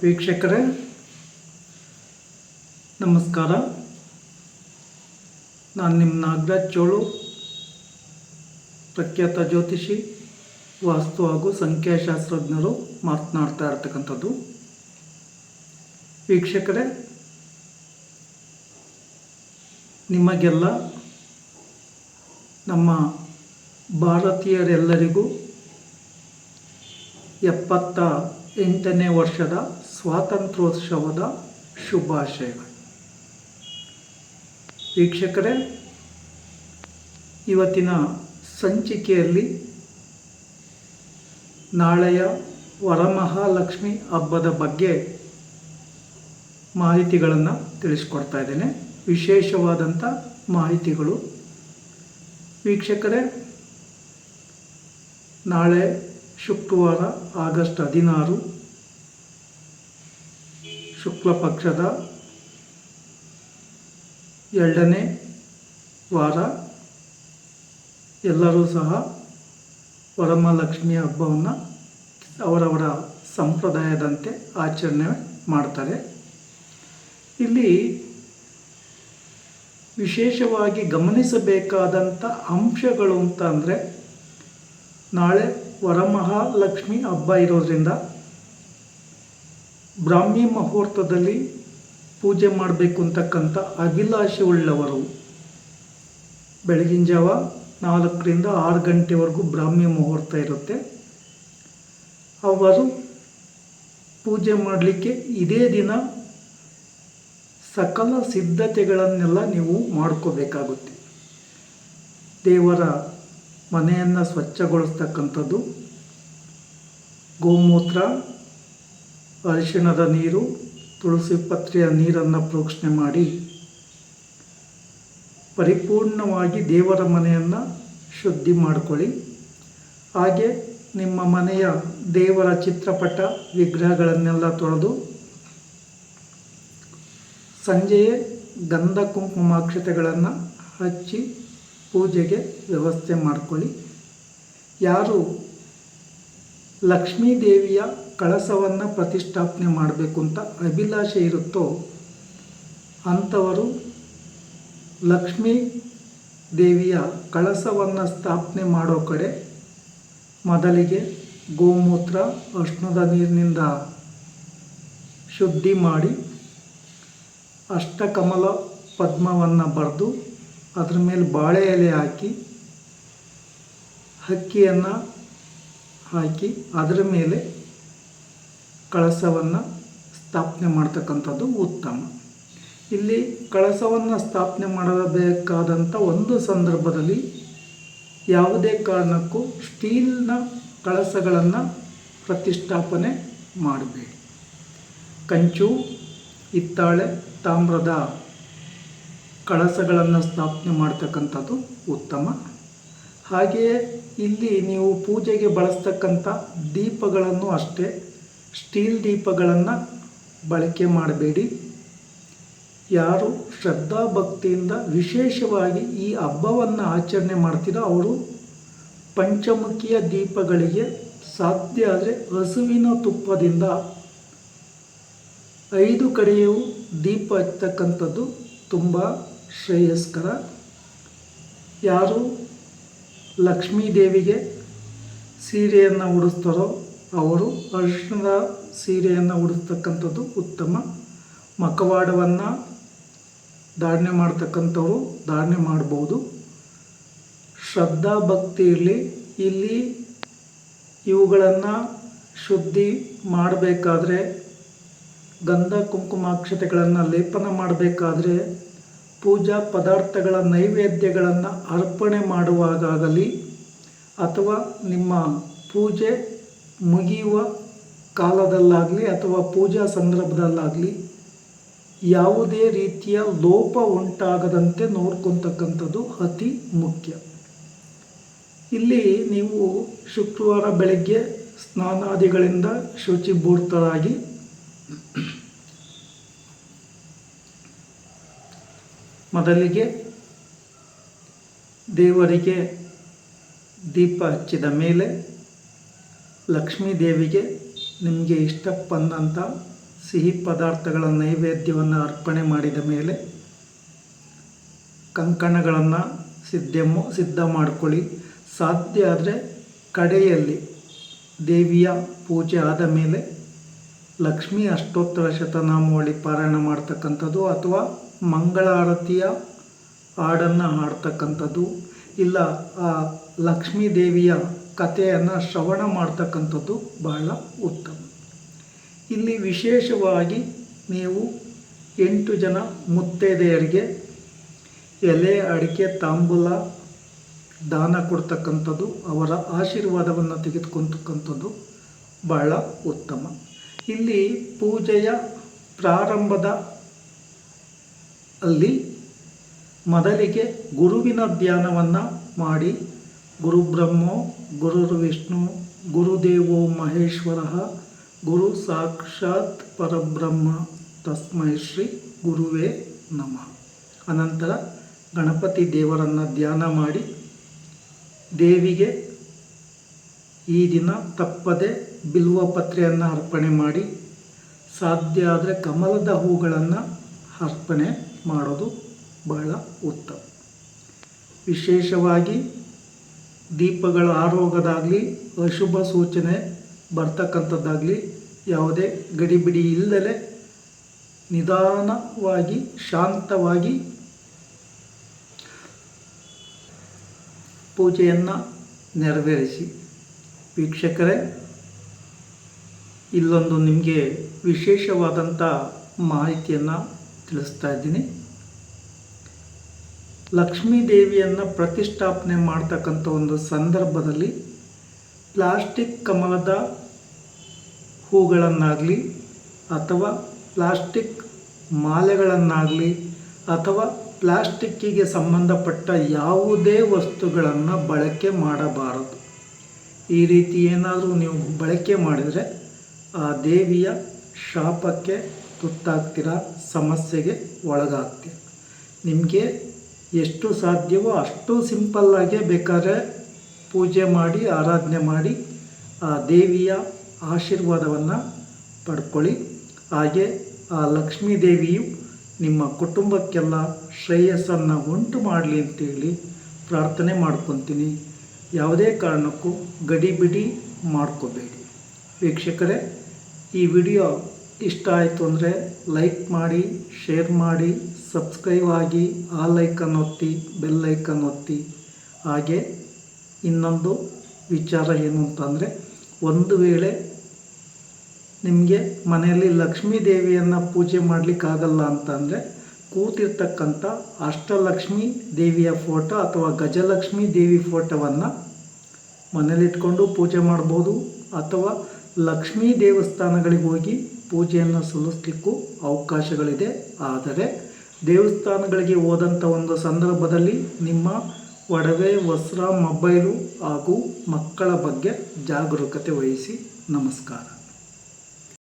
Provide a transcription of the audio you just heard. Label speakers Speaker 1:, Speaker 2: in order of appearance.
Speaker 1: ವೀಕ್ಷಕರೇ, ನಮಸ್ಕಾರ. ನಾನು ನಿಮ್ಮ ನಾಗರಾಜ್ ಚೋಳು, ಪ್ರಖ್ಯಾತ ಜ್ಯೋತಿಷಿ, ವಾಸ್ತು ಹಾಗೂ ಸಂಖ್ಯಾಶಾಸ್ತ್ರಜ್ಞರು ಮಾತನಾಡ್ತಾ ಇರ್ತಕ್ಕಂಥದ್ದು. ವೀಕ್ಷಕರೇ, ನಿಮಗೆಲ್ಲ ನಮ್ಮ ಭಾರತೀಯರೆಲ್ಲರಿಗೂ ಎಪ್ಪತ್ತ ಎಂಟನೇ ವರ್ಷದ ಸ್ವಾತಂತ್ರ್ಯೋತ್ಸವದ ಶುಭಾಶಯಗಳು. ವೀಕ್ಷಕರೇ, ಇವತ್ತಿನ ಸಂಚಿಕೆಯಲ್ಲಿ ನಾಳೆಯ ವರಮಹಾಲಕ್ಷ್ಮಿ ಹಬ್ಬದ ಬಗ್ಗೆ ಮಾಹಿತಿಗಳನ್ನು ತಿಳಿಸ್ಕೊಡ್ತಾ ಇದ್ದೇನೆ. ವಿಶೇಷವಾದಂಥ ಮಾಹಿತಿಗಳು. ವೀಕ್ಷಕರೇ, ನಾಳೆ ಶುಕ್ರವಾರ ಆಗಸ್ಟ್ ಹದಿನಾರು ಶುಕ್ಲ ಪಕ್ಷದ ಎರಡನೇ ವಾರ ಎಲ್ಲರೂ ಸಹ ವರಮಹಾಲಕ್ಷ್ಮಿ ಹಬ್ಬವನ್ನು ಅವರವರ ಸಂಪ್ರದಾಯದಂತೆ ಆಚರಣೆ ಮಾಡ್ತಾರೆ. ಇಲ್ಲಿ ವಿಶೇಷವಾಗಿ ಗಮನಿಸಬೇಕಾದಂಥ ಅಂಶಗಳು ಅಂತ ಅಂದರೆ ನಾಳೆ ವರಮಹಾಲಕ್ಷ್ಮಿ ಹಬ್ಬ ಇರೋದ್ರಿಂದ ಬ್ರಾಹ್ಮಿ ಮುಹೂರ್ತದಲ್ಲಿ ಪೂಜೆ ಮಾಡಬೇಕು ಅಂತಕ್ಕಂಥ ಅಭಿಲಾಷೆ ಉಳ್ಳವರು ಬೆಳಗಿನ ಜಾವ ನಾಲ್ಕರಿಂದ ಆರು ಗಂಟೆವರೆಗೂ ಬ್ರಾಹ್ಮಿ ಮುಹೂರ್ತ ಇರುತ್ತೆ. ಅವರು ಪೂಜೆ ಮಾಡಲಿಕ್ಕೆ ಇದೇ ದಿನ ಸಕಲ ಸಿದ್ಧತೆಗಳನ್ನೆಲ್ಲ ನೀವು ಮಾಡ್ಕೋಬೇಕಾಗುತ್ತೆ. ದೇವರ ಮನೆಯನ್ನು ಸ್ವಚ್ಛಗೊಳಿಸ್ತಕ್ಕಂಥದ್ದು ಗೋಮೂತ್ರ ಅರಿಶಿಣದ ನೀರು, ತುಳಸಿ ಪತ್ರೆಯ ನೀರನ್ನು ಪ್ರೋಕ್ಷಣೆ ಮಾಡಿ. ಪರಿಪೂರ್ಣವಾಗಿ ದೇವರ ಮನೆಯನ್ನು ಶುದ್ಧಿ ಮಾಡಿಕೊಳ್ಳಿ. ಹಾಗೆ ನಿಮ್ಮ ಮನೆಯ ದೇವರ ಚಿತ್ರಪಟ, ವಿಗ್ರಹಗಳನ್ನೆಲ್ಲ ತೊಳೆದು ಸಂಜೆಯೇ ಗಂಧ ಕುಂಕುಮಾಕ್ಷತೆಗಳನ್ನು ಹಚ್ಚಿ ಪೂಜೆಗೆ ವ್ಯವಸ್ಥೆ ಮಾಡಿಕೊಳ್ಳಿ. ಯಾರು ಲಕ್ಷ್ಮೀ ದೇವಿಯ ಕಳಸವನ್ನು ಪ್ರತಿಷ್ಠಾಪನೆ ಮಾಡಬೇಕು ಅಂತ ಅಭಿಲಾಷೆ ಇರುತ್ತೋ ಅಂಥವರು ಲಕ್ಷ್ಮೀ ದೇವಿಯ ಕಳಸವನ್ನು ಸ್ಥಾಪನೆ ಮಾಡೋ ಕಡೆ ಮೊದಲಿಗೆ ಗೋಮೂತ್ರ ಅರ್ಶನದ ನೀರಿನಿಂದ ಶುದ್ಧಿ ಮಾಡಿ ಅಷ್ಟಕಮಲ ಪದ್ಮವನ್ನು ಬರೆದು ಅದ್ರ ಮೇಲೆ ಬಾಳೆ ಎಲೆ ಹಾಕಿ, ಹಕ್ಕಿಯನ್ನು ಹಾಕಿ ಅದರ ಮೇಲೆ ಕಳಸವನ್ನು ಸ್ಥಾಪನೆ ಮಾಡ್ತಕ್ಕಂಥದ್ದು ಉತ್ತಮ. ಇಲ್ಲಿ ಕಳಸವನ್ನು ಸ್ಥಾಪನೆ ಮಾಡಬೇಕಾದಂಥ ಒಂದು ಸಂದರ್ಭದಲ್ಲಿ ಯಾವುದೇ ಕಾರಣಕ್ಕೂ ಸ್ಟೀಲ್ನ ಕಳಸಗಳನ್ನು ಪ್ರತಿಷ್ಠಾಪನೆ ಮಾಡಬೇಡಿ. ಕಂಚು, ಹಿತ್ತಾಳೆ, ತಾಮ್ರದ ಕಳಸಗಳನ್ನು ಸ್ಥಾಪನೆ ಮಾಡ್ತಕ್ಕಂಥದ್ದು ಉತ್ತಮ. ಹಾಗೆಯೇ ಇಲ್ಲಿ ನೀವು ಪೂಜೆಗೆ ಬಳಸ್ತಕ್ಕಂಥ ದೀಪಗಳನ್ನು ಅಷ್ಟೇ ಸ್ಟೀಲ್ ದೀಪಗಳನ್ನು ಬಳಕೆ ಮಾಡಬೇಡಿ. ಯಾರು ಶ್ರದ್ಧಾ ಭಕ್ತಿಯಿಂದ ವಿಶೇಷವಾಗಿ ಈ ಹಬ್ಬವನ್ನು ಆಚರಣೆ ಮಾಡ್ತೀರೋ ಅವರು ಪಂಚಮುಖಿಯ ದೀಪಗಳಿಗೆ ಸಾಧ್ಯ ಆದರೆ ಹಸುವಿನ ತುಪ್ಪದಿಂದ ಐದು ಕಡೆಯೂ ದೀಪ ಹಚ್ಚತಕ್ಕಂಥದ್ದು ತುಂಬ ಶ್ರೇಯಸ್ಕರ. ಯಾರು ಲಕ್ಷ್ಮೀ ದೇವಿಗೆ ಸೀರೆಯನ್ನು ಉಡಿಸ್ತಾರೋ ಅವರು ಅರಿಶಿಣದ ಸೀರೆಯನ್ನು ಉಡಿಸ್ತಕ್ಕಂಥದ್ದು ಉತ್ತಮ. ಮಕವಾಡವನ್ನು ಧಾರಣೆ ಮಾಡ್ತಕ್ಕಂಥವ್ರು ಧಾರಣೆ ಮಾಡ್ಬೋದು. ಶ್ರದ್ಧಾ ಭಕ್ತಿ ಇರಲಿ. ಇಲ್ಲಿ ಇವುಗಳನ್ನು ಶುದ್ಧಿ ಮಾಡಬೇಕಾದ್ರೆ ಗಂಧ ಕುಂಕುಮಾಕ್ಷತೆಗಳನ್ನು ಲೇಪನ ಮಾಡಬೇಕಾದ್ರೆ ಪೂಜಾ ಪದಾರ್ಥಗಳ ನೈವೇದ್ಯಗಳನ್ನು ಅರ್ಪಣೆ ಮಾಡುವಾಗಲಿ ಅಥವಾ ನಿಮ್ಮ ಪೂಜೆ ಮುಗಿಯುವ ಕಾಲದಲ್ಲಾಗಲಿ ಅಥವಾ ಪೂಜಾ ಸಂದರ್ಭದಲ್ಲಾಗಲಿ ಯಾವುದೇ ರೀತಿಯ ಲೋಪ ಉಂಟಾಗದಂತೆ ನೋಡ್ಕೊತಕ್ಕಂಥದ್ದು ಅತಿ ಮುಖ್ಯ. ಇಲ್ಲಿ ನೀವು ಶುಕ್ರವಾರ ಬೆಳಗ್ಗೆ ಸ್ನಾನಾದಿಗಳಿಂದ ಶುಚಿಭೂರ್ತರಾಗಿ ಮೊದಲಿಗೆ ದೇವರಿಗೆ ದೀಪ ಹಚ್ಚಿದ ಮೇಲೆ ಲಕ್ಷ್ಮೀ ದೇವಿಗೆ ನಿಮಗೆ ಇಷ್ಟ ಬಂದಂಥ ಸಿಹಿ ಪದಾರ್ಥಗಳ ನೈವೇದ್ಯವನ್ನು ಅರ್ಪಣೆ ಮಾಡಿದ ಮೇಲೆ ಕಂಕಣಗಳನ್ನು ಸಿದ್ಧ ಸಿದ್ಧ ಮಾಡ್ಕೊಳ್ಳಿ. ಸಾಧ್ಯ ಆದರೆ ಕಡೆಯಲ್ಲಿ ದೇವಿಯ ಪೂಜೆ ಆದ ಮೇಲೆ ಲಕ್ಷ್ಮೀ ಅಷ್ಟೋತ್ತರ ಶತನಾಮಾವಳಿ ಪಾರಾಯಣ ಮಾಡ್ತಕ್ಕಂಥದ್ದು ಅಥವಾ ಮಂಗಳಾರತಿಯ ಹಾಡನ್ನು ಹಾಡ್ತಕ್ಕಂಥದ್ದು, ಇಲ್ಲ ಆ ಲಕ್ಷ್ಮೀ ದೇವಿಯ ಕಥೆಯನ್ನು ಶ್ರವಣ ಮಾಡ್ತಕ್ಕಂಥದ್ದು ಬಹಳ ಉತ್ತಮ. ಇಲ್ಲಿ ವಿಶೇಷವಾಗಿ ನೀವು ಎಂಟು ಜನ ಮುತ್ತೈದೆಯರಿಗೆ ಎಲೆ, ಅಡಿಕೆ, ತಾಂಬೂಲ, ದಾನ ಕೊಡ್ತಕ್ಕಂಥದ್ದು, ಅವರ ಆಶೀರ್ವಾದವನ್ನು ತೆಗೆದುಕೊತಕ್ಕಂಥದ್ದು ಬಹಳ ಉತ್ತಮ. ಇಲ್ಲಿ ಪೂಜೆಯ ಪ್ರಾರಂಭದ ಅಲ್ಲಿ ಮೊದಲಿಗೆ ಗುರುವಿನ ಧ್ಯಾನವನ್ನು ಮಾಡಿ ಗುರು ಬ್ರಹ್ಮ ಗುರು ವಿಷ್ಣು ಗುರುದೇವೋ ಮಹೇಶ್ವರ, ಗುರು ಸಾಕ್ಷಾತ್ ಪರಬ್ರಹ್ಮ. ತಸ್ಮೈ ಶ್ರೀ ಗುರುವೇ ನಮಃ. ಅನಂತರ ಗಣಪತಿ ದೇವರನ್ನು ಧ್ಯಾನ ಮಾಡಿ ದೇವಿಗೆ ಈ ದಿನ ತಪ್ಪದೆ ಬಿಲ್ವ ಪತ್ರೆಯನ್ನು ಅರ್ಪಣೆ ಮಾಡಿ, ಸಾಧ್ಯ ಆದರೆ ಕಮಲದ ಹೂಗಳನ್ನು ಅರ್ಪಣೆ ಮಾಡೋದು ಬಹಳ ಉತ್ತಮ. ವಿಶೇಷವಾಗಿ ದೀಪಗಳ ಆರೋಗದಾಗಲಿ, ಅಶುಭ ಸೂಚನೆ ಬರ್ತಕ್ಕಂಥದ್ದಾಗಲಿ, ಯಾವುದೇ ಗಡಿಬಿಡಿ ಇಲ್ಲದೆ ನಿಧಾನವಾಗಿ, ಶಾಂತವಾಗಿ ಪೂಜೆಯನ್ನು ನೆರವೇರಿಸಿ. ವೀಕ್ಷಕರೇ, ಇಲ್ಲೊಂದು ನಿಮಗೆ ವಿಶೇಷವಾದಂಥ ಮಾಹಿತಿಯನ್ನು ತಿಳಿಸ್ತಾ ಇದ್ದೀನಿ. ಲಕ್ಷ್ಮೀ ದೇವಿಯನ್ನು ಪ್ರತಿಷ್ಠಾಪನೆ ಮಾಡ್ತಕ್ಕಂಥ ಒಂದು ಸಂದರ್ಭದಲ್ಲಿ ಪ್ಲಾಸ್ಟಿಕ್ ಕಮಲದ ಹೂಗಳನ್ನಾಗಲಿ ಅಥವಾ ಪ್ಲಾಸ್ಟಿಕ್ ಮಾಲೆಗಳನ್ನಾಗಲಿ ಅಥವಾ ಪ್ಲಾಸ್ಟಿಕ್ಕಿಗೆ ಸಂಬಂಧಪಟ್ಟ ಯಾವುದೇ ವಸ್ತುಗಳನ್ನು ಬಳಕೆ ಮಾಡಬಾರದು. ಈ ರೀತಿ ಏನಾದರೂ ನೀವು ಬಳಕೆ ಮಾಡಿದರೆ ಆ ದೇವಿಯ ಶಾಪಕ್ಕೆ ತುತ್ತಾಗ್ತೀರ, ಸಮಸ್ಯೆಗೆ ಒಳಗಾಗ್ತೀರ. ನಿಮಗೆ ಎಷ್ಟು ಸಾಧ್ಯವೋ ಅಷ್ಟು ಸಿಂಪಲ್ಲಾಗೆ ಬೇಕಾದ್ರೆ ಪೂಜೆ ಮಾಡಿ, ಆರಾಧನೆ ಮಾಡಿ, ಆ ದೇವಿಯ ಆಶೀರ್ವಾದವನ್ನು ಪಡ್ಕೊಳ್ಳಿ. ಹಾಗೆ ಆ ಲಕ್ಷ್ಮೀ ದೇವಿಯು ನಿಮ್ಮ ಕುಟುಂಬಕ್ಕೆಲ್ಲ ಶ್ರೇಯಸ್ಸನ್ನು ಉಂಟು ಮಾಡಲಿ ಅಂತೇಳಿ ಪ್ರಾರ್ಥನೆ ಮಾಡ್ಕೊತೀನಿ. ಯಾವುದೇ ಕಾರಣಕ್ಕೂ ಗಡಿಬಿಡಿ ಮಾಡ್ಕೋಬೇಡಿ. ವೀಕ್ಷಕರೇ, ಈ ವಿಡಿಯೋ ಇಷ್ಟ ಆಯಿತು ಅಂದರೆ ಲೈಕ್ ಮಾಡಿ, ಶೇರ್ ಮಾಡಿ ಸಬ್ಸ್ಕ್ರೈಬ್ ಆಗಿ, ಆ ಲೈಕನ್ ಒತ್ತಿ ಬೆಲ್ ಐಕನ್ ಒತ್ತಿ. ಹಾಗೆ ಇನ್ನೊಂದು ವಿಚಾರ ಏನು ಅಂತಂದರೆ, ಒಂದು ವೇಳೆ ನಿಮಗೆ ಮನೆಯಲ್ಲಿ ಲಕ್ಷ್ಮೀ ದೇವಿಯನ್ನು ಪೂಜೆ ಮಾಡಲಿಕ್ಕಾಗಲ್ಲ ಅಂತಂದರೆ, ಕೂತಿರ್ತಕ್ಕಂಥ ಅಷ್ಟಲಕ್ಷ್ಮಿ ದೇವಿಯ ಫೋಟೋ ಅಥವಾ ಗಜಲಕ್ಷ್ಮಿ ದೇವಿ ಫೋಟೋವನ್ನು ಮನೇಲಿಟ್ಕೊಂಡು ಪೂಜೆ ಮಾಡ್ಬೋದು. ಅಥವಾ ಲಕ್ಷ್ಮೀ ದೇವಸ್ಥಾನಗಳಿಗೆ ಹೋಗಿ ಪೂಜೆಯನ್ನು ಸಲ್ಲಿಸ್ಲಿಕ್ಕೂ ಅವಕಾಶಗಳಿದೆ. ಆದರೆ ದೇವಸ್ಥಾನಗಳಿಗೆ ಹೋದಂಥ ಒಂದು ಸಂದರ್ಭದಲ್ಲಿ ನಿಮ್ಮ ಒಡವೆ ವಸ್ತ್ರ ಮೊಬೈಲು ಹಾಗೂ ಮಕ್ಕಳ ಬಗ್ಗೆ ಜಾಗರೂಕತೆ ವಹಿಸಿ ನಮಸ್ಕಾರ.